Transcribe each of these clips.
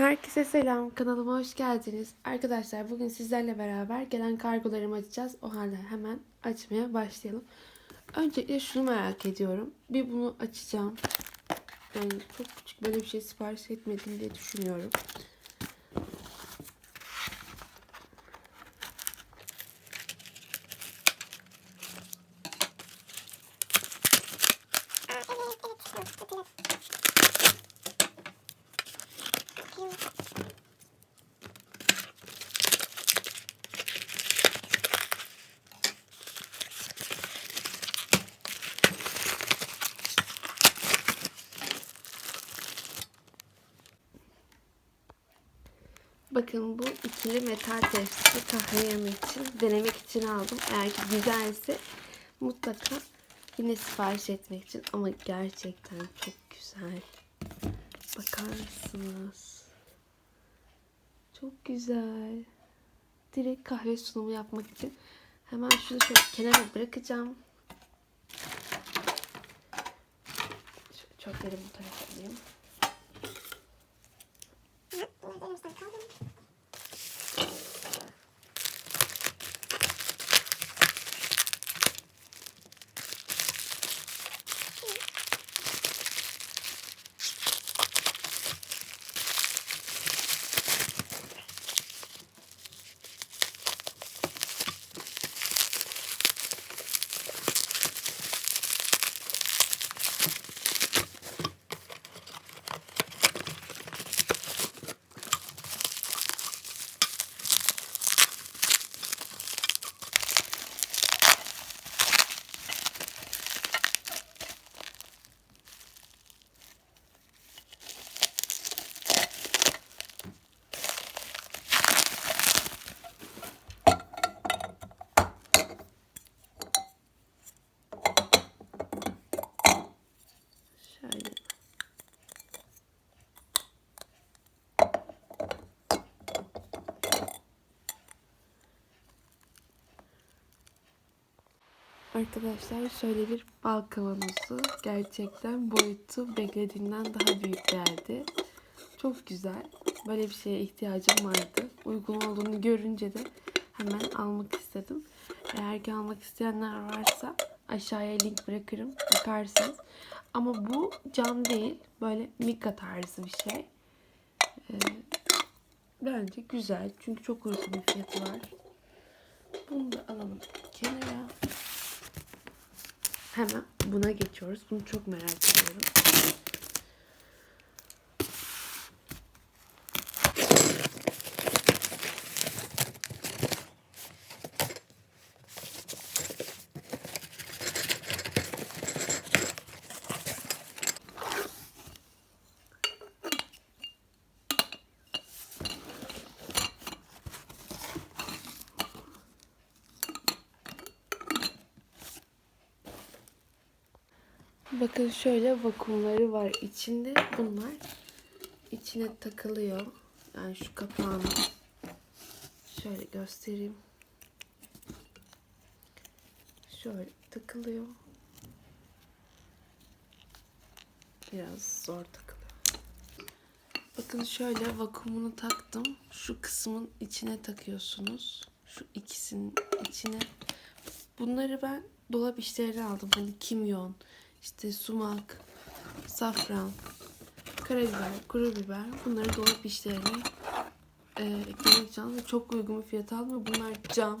Herkese selam, kanalıma hoş geldiniz. Arkadaşlar bugün sizlerle beraber gelen kargolarımı açacağız. O halde hemen açmaya başlayalım. Öncelikle şunu merak ediyorum. Bir bunu açacağım. Yani çok küçük böyle bir şey sipariş etmedim diye düşünüyorum. Bakın bu ikili metal tepsi kahve yemek için denemek için aldım. Eğer ki güzelse mutlaka yine sipariş etmek için ama gerçekten çok güzel. Bakar mısınız? Çok güzel. Direkt kahve sunumu yapmak için hemen şunu şöyle kenara bırakacağım. Çöpleri bu tarafa alayım. Şöyle. Arkadaşlar şöyle bir bal kavanozu. Gerçekten boyutu beklediğimden daha büyük geldi. Çok güzel. Böyle bir şeye ihtiyacım vardı. Uygun olduğunu görünce de hemen almak istedim. Eğer ki almak isteyenler varsa aşağıya link bırakırım. Bakarsınız. Ama bu cam değil. Böyle mika tarzı bir şey. Ee, bence güzel. Çünkü çok uygun bir fiyatı var. Bunu da alalım kenara. Hemen buna geçiyoruz. Bunu çok merak ediyorum. Bakın şöyle vakumları var içinde. Bunlar içine takılıyor. Yani şu kapağını şöyle göstereyim. Şöyle takılıyor. Biraz zor takılıyor. Bakın şöyle vakumunu taktım. Şu kısmın içine takıyorsunuz. Şu ikisinin içine. Bunları ben dolap işlerine aldım. Hani kimyon, işte sumak, safran, karabiber, kuru biber. Bunları dolap işlerine e, eklemek için. Çok uygun bir fiyat aldım. Bunlar cam.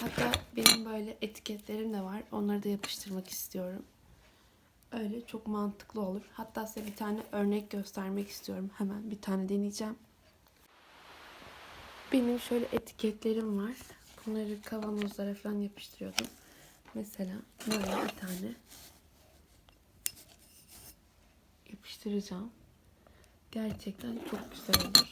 Hatta benim böyle etiketlerim de var. Onları da yapıştırmak istiyorum. Öyle çok mantıklı olur. Hatta size bir tane örnek göstermek istiyorum. Hemen bir tane deneyeceğim. Benim şöyle etiketlerim var. Bunları kavanozlara falan yapıştırıyordum. Mesela böyle bir tane yapıştıracağım. Gerçekten çok güzel olur.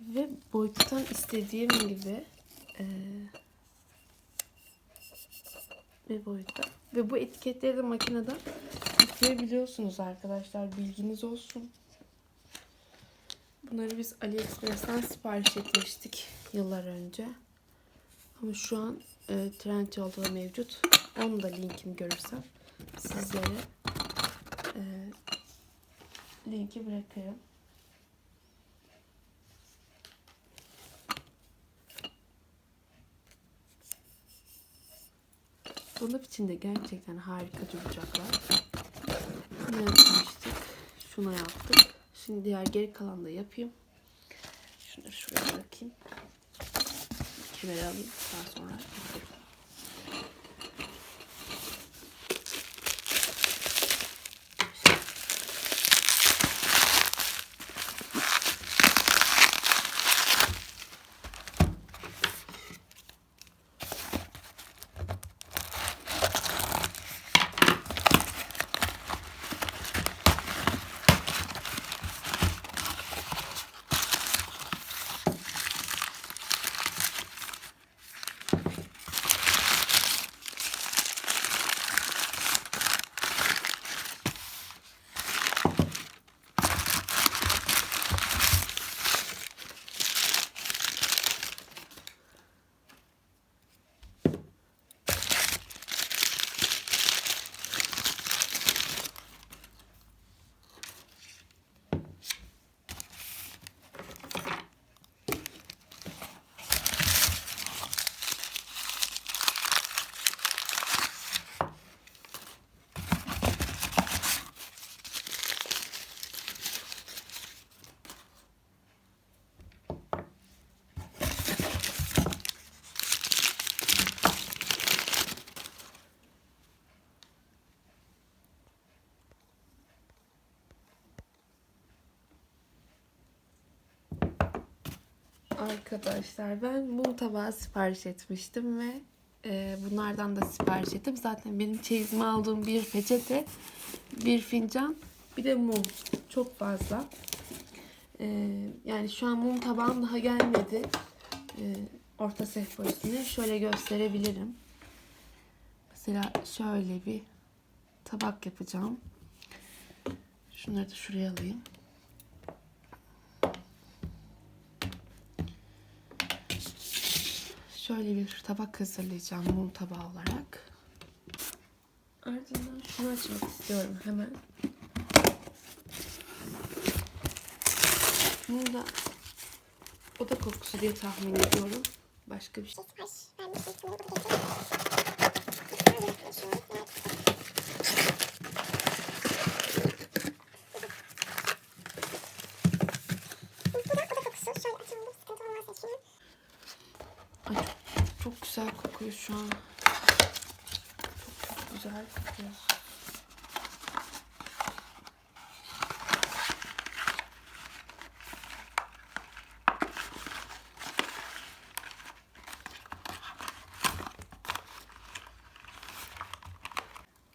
Ve boyuttan istediğim gibi eee bir boyutta. Ve bu etiketleri de makinede yıkayabiliyorsunuz arkadaşlar. Bilginiz olsun. Bunları biz AliExpress'ten sipariş etmiştik yıllar önce. Ama şu an e, Trendyol'da da mevcut. Onu da linkimi görürsem sizlere e, linki bırakırım. Dolap içinde gerçekten harika duracaklar. Ne yapmıştık? Şuna yaptık. Şimdi diğer geri kalan da yapayım. Şunları şuraya bırakayım. Kenara alayım. Daha sonra yaparım. Arkadaşlar ben mum tabağı sipariş etmiştim ve e, bunlardan da sipariş ettim. Zaten benim çeyizime aldığım bir peçete, bir fincan, bir de mum. Çok fazla. E, yani şu an mum tabağım daha gelmedi. E, orta sehpa üstüne. Şöyle gösterebilirim. Mesela şöyle bir tabak yapacağım. Şunları da şuraya alayım. Şöyle bir tabak hazırlayacağım mum tabağı olarak. Ardından şunu açmak istiyorum hemen. Bunu da oda kokusu diye tahmin ediyorum. Başka bir şey. Ay çok, çok güzel kokuyor şu an. Çok çok güzel kokuyor.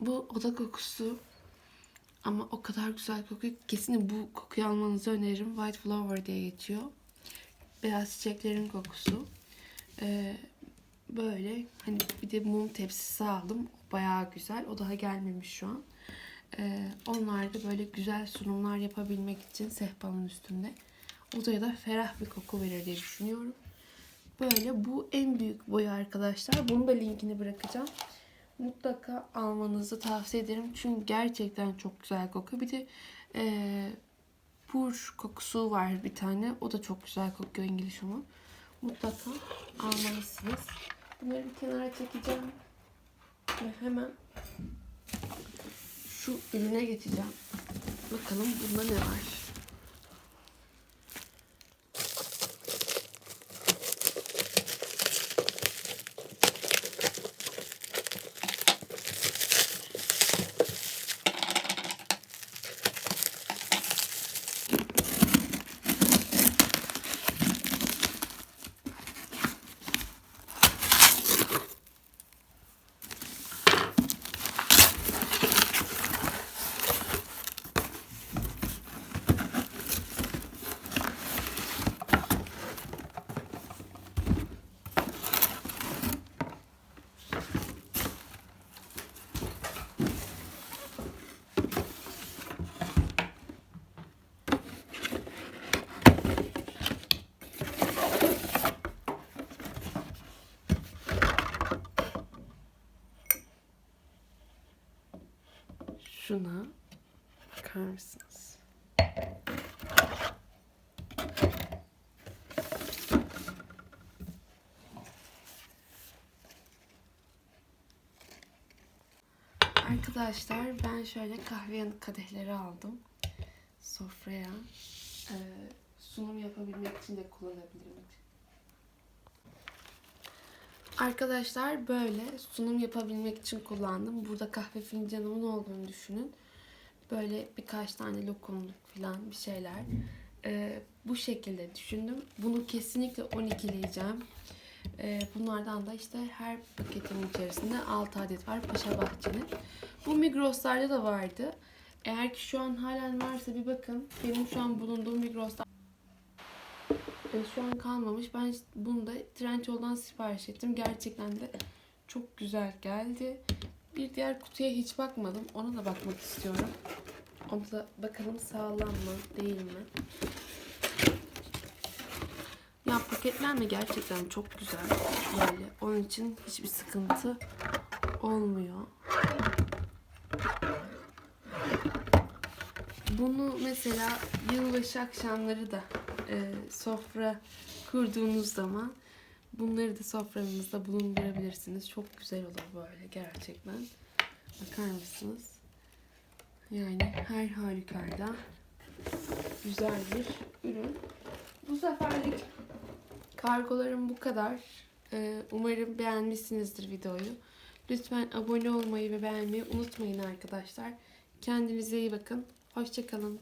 Bu oda kokusu ama o kadar güzel kokuyor. Kesin bu kokuyu almanızı öneririm. White Flower diye geçiyor. Beyaz çiçeklerin kokusu. Ee, böyle hani bir de mum tepsisi aldım. Bayağı güzel. O daha gelmemiş şu an. Ee, onlar da böyle güzel sunumlar yapabilmek için sehpanın üstünde. Odaya da ferah bir koku verir diye düşünüyorum. Böyle bu en büyük boyu arkadaşlar. Bunu da linkini bırakacağım. Mutlaka almanızı tavsiye ederim. Çünkü gerçekten çok güzel kokuyor. Bir de e, pur kokusu var bir tane. O da çok güzel kokuyor İngiliz Home'un. Mutlaka almalısınız. Bunları bir kenara çekeceğim. Ve hemen şu ürüne geçeceğim. Bakalım bunda ne var. Şuna Bakar mısınız? Arkadaşlar ben şöyle kahve yanık kadehleri aldım. Sofraya e, sunum yapabilmek için de kullanabilirim. Arkadaşlar böyle sunum yapabilmek için kullandım. Burada kahve fincanımın olduğunu düşünün. Böyle birkaç tane lokumluk falan bir şeyler. Ee, bu şekilde düşündüm. Bunu kesinlikle 12'leyeceğim. Ee, bunlardan da işte her paketin içerisinde 6 adet var Paşa Bahçe'nin. Bu Migros'larda da vardı. Eğer ki şu an halen varsa bir bakın. Benim şu an bulunduğum Migros'ta e, şu an kalmamış. Ben bunu da Trendyol'dan sipariş ettim. Gerçekten de çok güzel geldi. Bir diğer kutuya hiç bakmadım. Ona da bakmak istiyorum. Ona da bakalım sağlam mı değil mi? Ya paketlenme gerçekten çok güzel. Böyle. Onun için hiçbir sıkıntı olmuyor. Bunu mesela yılbaşı akşamları da e, sofra kurduğunuz zaman bunları da sofranızda bulundurabilirsiniz. Çok güzel olur böyle gerçekten. Bakar mısınız? Yani her halükarda güzel bir ürün. Bu seferlik kargolarım bu kadar. E, umarım beğenmişsinizdir videoyu. Lütfen abone olmayı ve beğenmeyi unutmayın arkadaşlar. Kendinize iyi bakın. Hoşçakalın.